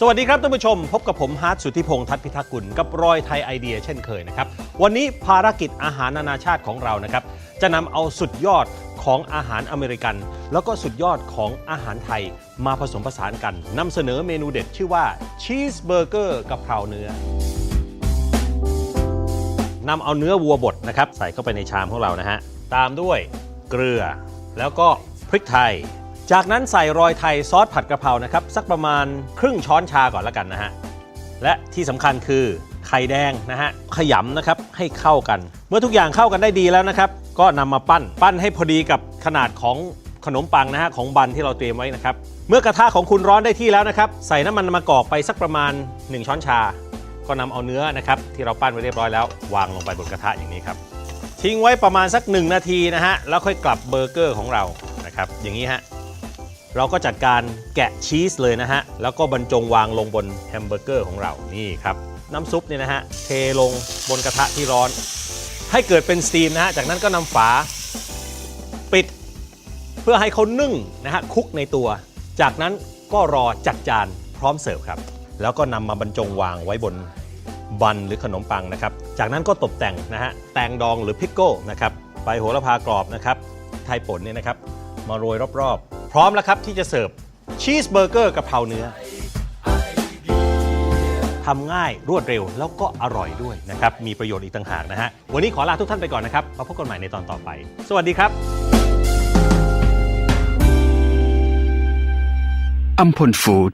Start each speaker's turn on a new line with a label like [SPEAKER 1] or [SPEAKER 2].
[SPEAKER 1] สวัสดีครับท่านผู้ชม พบกับผมฮาร์ดสุทธิพงษ์ทัศน์พิทักษ์กุลกับรอยไทยไอเดียเช่นเคยนะครับ วันนี้ภารกิจอาหารนานาชาติของเรานะครับ จะนำเอาสุดยอดของอาหารอเมริกัน แล้วก็สุดยอดของอาหารไทยมาผสมผสานกันนำเสนอเมนูเด็ดชื่อว่าชีสเบอร์เกอร์กะเพราเนื้อนำเอาเนื้อวัวบดนะครับ ใส่เข้าไปในชามของเรานะฮะตามด้วยเกลือ แล้วก็พริกไทย จากนั้นใส่รอยไทยซอสผัดกะเพรานะครับ สักประมาณครึ่งช้อนชาก่อนละกันนะฮะ และที่สำคัญคือไข่แดงนะฮะขยำนะครับให้เข้ากัน เมื่อทุกอย่างเข้ากันได้ดีแล้วนะครับ ก็นำมาปั้นปั้นให้พอดีกับขนาดของขนมปังนะฮะของบันที่เราเตรียมไว้นะครับ เมื่อกระทะของคุณร้อนได้ที่แล้วนะครับ ใส่น้ำมันมะกอกไปสักประมาณ 1 ช้อนชา ก็นำเอาเนื้อนะครับที่เราปั้นไว้เรียบร้อยแล้ว วางลงไปบนกระทะอย่างนี้ครับทิ้งไว้ประมาณสัก 1 นาทีนะฮะแล้วค่อยกลับเบอร์เกอร์ของเรานะครับอย่างนี้ฮะ เราก็จัดการแกะชีสเลยนะฮะ แล้วก็บรรจงวางลงบนแฮมเบอร์เกอร์ของเรานี่ครับน้ำซุปเนี่ยนะฮะเทลงบนกระทะที่ร้อน ให้เกิดเป็นสตีมนะฮะจากนั้นก็นำฝาปิดเพื่อให้เขานึ่งนะฮะคุกในตัว จากนั้นก็รอจัดจานพร้อมเสิร์ฟครับ แล้วก็นำมาบรรจงวางไว้บนบันหรือขนมปังนะครับ จากนั้นก็ตกแต่งนะฮะแตงดองหรือพิกโก้นะครับใบโหระพากรอบนะครับไทยป่นเนี่ยนะครับมาโรยรอบๆ พร้อมแล้วครับที่จะเสิร์ฟชีสเบอร์เกอร์กะเพราเนื้อทำง่ายรวดเร็วแล้วก็อร่อยด้วยนะครับ มีประโยชน์อีกต่างหากนะฮะ วันนี้ขอลาทุกท่านไปก่อนนะครับ มาพบกันใหม่ในตอนต่อไป สวัสดีครับ
[SPEAKER 2] อัมพลฟู้ด